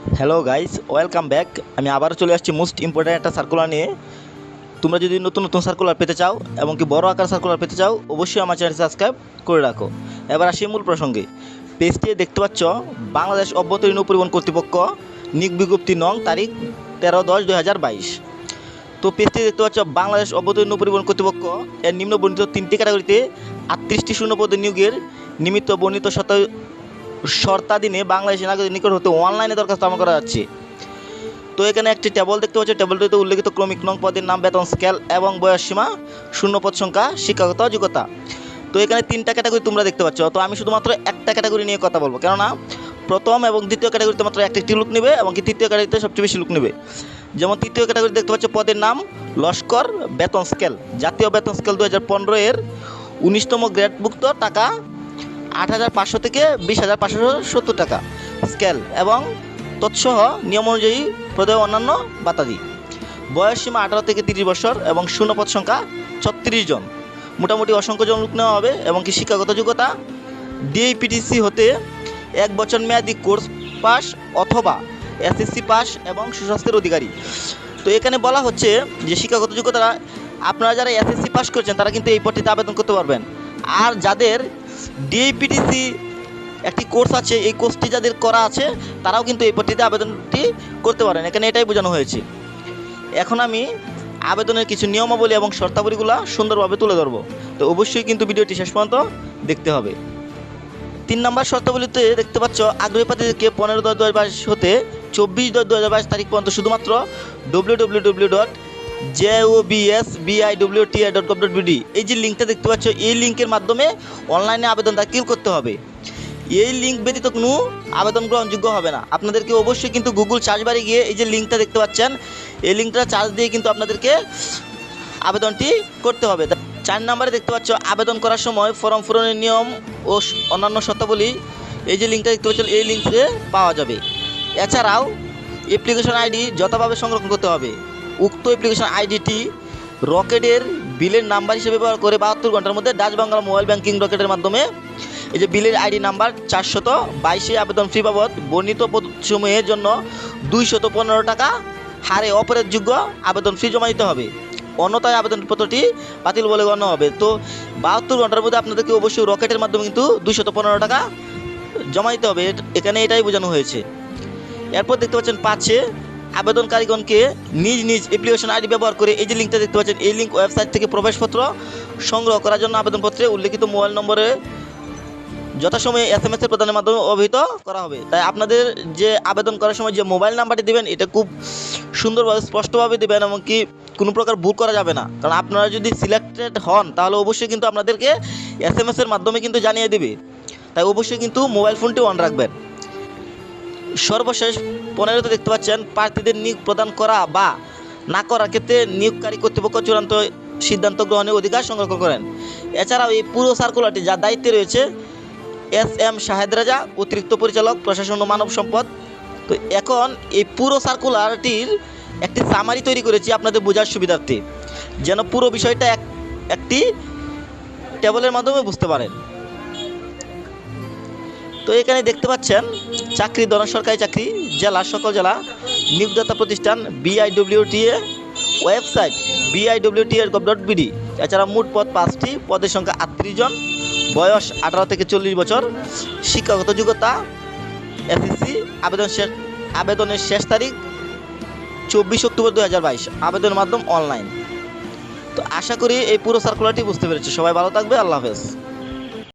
Hello guys welcome back আমি আবারও চলে আসছি মোস্ট ইম্পর্ট্যান্ট একটা সার্কুলার নিয়ে। তোমরা যদি নতুন নতুন সার্কুলার পেতে চাও এবং কি বড় আকার সার্কুলার পেতে চাও, অবশ্যই আমার চ্যানেল সাবস্ক্রাইব করে রাখো। এবার আসি মূল প্রসঙ্গে। পেজটি দেখতে পাচ্ছ, বাংলাদেশ অভ্যন্তরীণ পরিবহন কর্তৃপক্ষ নিক বিজ্ঞপ্তি নং তারিখ তেরো দশ দুই হাজার বাইশ। তো পেজটি দেখতে পাচ্ছ, বাংলাদেশ অভ্যন্তরীণ পরিবহন কর্তৃপক্ষ এর নিম্ন বর্ণিত তিনটি ক্যাটাগরিতে আটত্রিশটি শূন্য পদে নিয়োগের নিমিত্ত বর্ণিত শত শর্তাধীনে বাংলাদেশের নাগরিক নিকট হতে অনলাইনে দরখাস্ত আমল করা যাচ্ছে। তো এখানে একটি টেবল দেখতে পাচ্ছি। টেবলটিতে উল্লেখিত ক্রমিক নং পদের নাম, বেতন স্কেল এবং বয়স সীমা, শূন্য পদ সংখ্যা, শিক্ষাগত যোগ্যতা। তো এখানে তিনটা ক্যাটাগরি তোমরা দেখতে পাচ্ছ। তো আমি শুধুমাত্র একটা ক্যাটাগরি নিয়ে কথা বলব। কেননা প্রথম এবং দ্বিতীয় ক্যাটাগরিতে মাত্র একটা একটি লুক নেবে এবং তৃতীয় ক্যাটাগরিতে সবচেয়ে বেশি লুক নেবে। যেমন তৃতীয় ক্যাটাগরি দেখতে পাচ্ছ, পদের নাম লস্কর বেতন স্কেল জাতীয় বেতন স্কেল দু হাজার পনেরো এর উনিশতম গ্রেডভুক্ত টাকা আট হাজার পাঁচশো থেকে বিশ হাজার পাঁচশো সত্তর টাকা স্কেল এবং তৎসহ নিয়ম অনুযায়ী প্রদেয় অন্যান্য বাতাদি বয়স সীমা আঠারো থেকে তিরিশ বছর এবং শূন্যপদ সংখ্যা ছত্রিশ জন। মোটামুটি অসংখ্য জন লোক নেওয়া হবে এবং কি শিক্ষাগত যোগ্যতা? ডিএপিটিসি হতে এক বছর মেয়াদি কোর্স পাস অথবা এসএসসি পাস এবং সুস্বাস্থ্যের অধিকারী। তো এখানে বলা হচ্ছে যে শিক্ষাগত যোগ্যতা আপনারা যারা এসএসসি পাস করছেন তারা কিন্তু এই পদটিতে আবেদন করতে পারবেন। আর যাদের ডিএপিটিসি একটি কোর্স আছে, এই কোর্সটি যাদের করা আছে, তারাও কিন্তু এই পদটিতে আবেদনটি করতে পারেন। এখানে এটাই বোঝানো হয়েছে। এখন আমি আবেদনের কিছু নিয়মাবলী এবং শর্তাবলীগুলো সুন্দরভাবে তুলে ধরবো। তো অবশ্যই কিন্তু ভিডিওটি শেষ পর্যন্ত দেখতে হবে। তিন নম্বর শর্তাবলীতে দেখতে পাচ্ছ, আগ্রহী প্রার্থীদেরকে পনেরো দশ দু হাজার বাইশ হতে চব্বিশ দশ দু হাজার বাইশ তারিখ পর্যন্ত শুধুমাত্র W W W dot J O B S B I W T I dot dot এই যে লিঙ্কটা দেখতে পাচ্ছ, এই লিঙ্কের মাধ্যমে অনলাইনে আবেদন দাখিল করতে হবে। এই লিঙ্ক ব্যতীত কোনো আবেদন গ্রহণযোগ্য হবে না। আপনাদেরকে অবশ্যই কিন্তু গুগল সার্চ বারে গিয়ে এই যে লিঙ্কটা দেখতে পাচ্ছেন, এই লিঙ্কটা চার্জ দিয়ে কিন্তু আপনাদেরকে আবেদনটি করতে হবে। চার নম্বরে দেখতে পাচ্ছ, আবেদন করার সময় ফর্ম পূরণের নিয়ম ও অন্যান্য শর্তাবলী, এই যে লিঙ্কটা দেখতে পাচ্ছেন, এই লিঙ্কে পাওয়া যাবে। এছাড়াও অ্যাপ্লিকেশন আইডি যথাভাবে সংরক্ষণ করতে হবে। উক্ত অ্যাপ্লিকেশন আইডিটি রকেটের বিলের নাম্বার হিসেবে ব্যবহার করে বাহাত্তর ঘণ্টার মধ্যে ডাচ বাংলা মোবাইল ব্যাংকিং রকেটের মাধ্যমে এই যে বিলের আইডি নাম্বার চারশত বাইশে আবেদন ফি বাবদ বর্ণিত পদসমূহের জন্য দুইশত পনেরো টাকা হারে অপরাধযোগ্য আবেদন ফি জমা দিতে হবে। অন্যথায় আবেদনপত্রটি বাতিল বলে গণ্য হবে। তো বাহাত্তর ঘণ্টার মধ্যে আপনাদেরকে অবশ্যই রকেটের মাধ্যমে কিন্তু দুইশত পনেরো টাকা জমা দিতে হবে। এখানে এটাই বোঝানো হয়েছে। এরপর দেখতে পাচ্ছেন পাঁচে আবেদনকারীগণকে নিজ নিজ অ্যাপ্লিকেশন আইডি ব্যবহার করে এই যে লিঙ্কটা দেখতে পাচ্ছেন, এই লিঙ্ক ওয়েবসাইট থেকে প্রবেশপত্র সংগ্রহ করার জন্য আবেদনপত্রে উল্লেখিত মোবাইল নম্বরে যথাসময়ে এস এম এস এর প্রদানের মাধ্যমে অভিহিত করা হবে। তাই আপনাদের যে আবেদন করার সময় যে মোবাইল নাম্বারটি দেবেন, এটা খুব সুন্দরভাবে স্পষ্টভাবে দেবেন এমনকি কোনো প্রকার ভুল করা যাবে না। কারণ আপনারা যদি সিলেক্টেড হন, তাহলে অবশ্যই কিন্তু আপনাদেরকে এস এম এস এর মাধ্যমে কিন্তু জানিয়ে দেবে। তাই অবশ্যই কিন্তু মোবাইল ফোনটি অন রাখবেন। সর্বশেষ পনেরোতে দেখতে পাচ্ছেন প্রার্থীদের নিয়োগ প্রদান করা বা না করার ক্ষেত্রে নিয়োগকারী কর্তৃপক্ষ চূড়ান্ত সিদ্ধান্ত গ্রহণের অধিকার সংরক্ষণ করেন। এছাড়াও এই পুরো সার্কুলারটি যার দায়িত্বে রয়েছে এস এম শাহেদ রাজা, অতিরিক্ত পরিচালক, প্রশাসন ও মানব সম্পদ। তো এখন এই পুরো সার্কুলারটির একটি সামারি তৈরি করেছি আপনাদের বোঝার সুবিধার্থে। যেন পুরো বিষয়টা এক একটি টেবলের মাধ্যমে বুঝতে পারেন। তো এখানে দেখতে পাচ্ছেন, চাকরি ধরন সরকারি চাকরি, জেলা, সকল জেলা, নিয়োগদাতা প্রতিষ্ঠান BIWTA website BIWTA gov dot BD এছাড়া মোট পদ পাঁচটি, পদের সংখ্যা আটত্রিশ জন, বয়স আঠারো থেকে চল্লিশ বছর, শিক্ষাগত যোগ্যতা এসএসসি আবেদন শেষ, আবেদনের শেষ তারিখ চব্বিশ অক্টোবর দু হাজার বাইশ, আবেদনের মাধ্যম অনলাইন তো আশা করি এই পুরো সার্কুলারটি বুঝতে পেরেছি। সবাই ভালো থাকবে, আল্লাহ হাফেজ।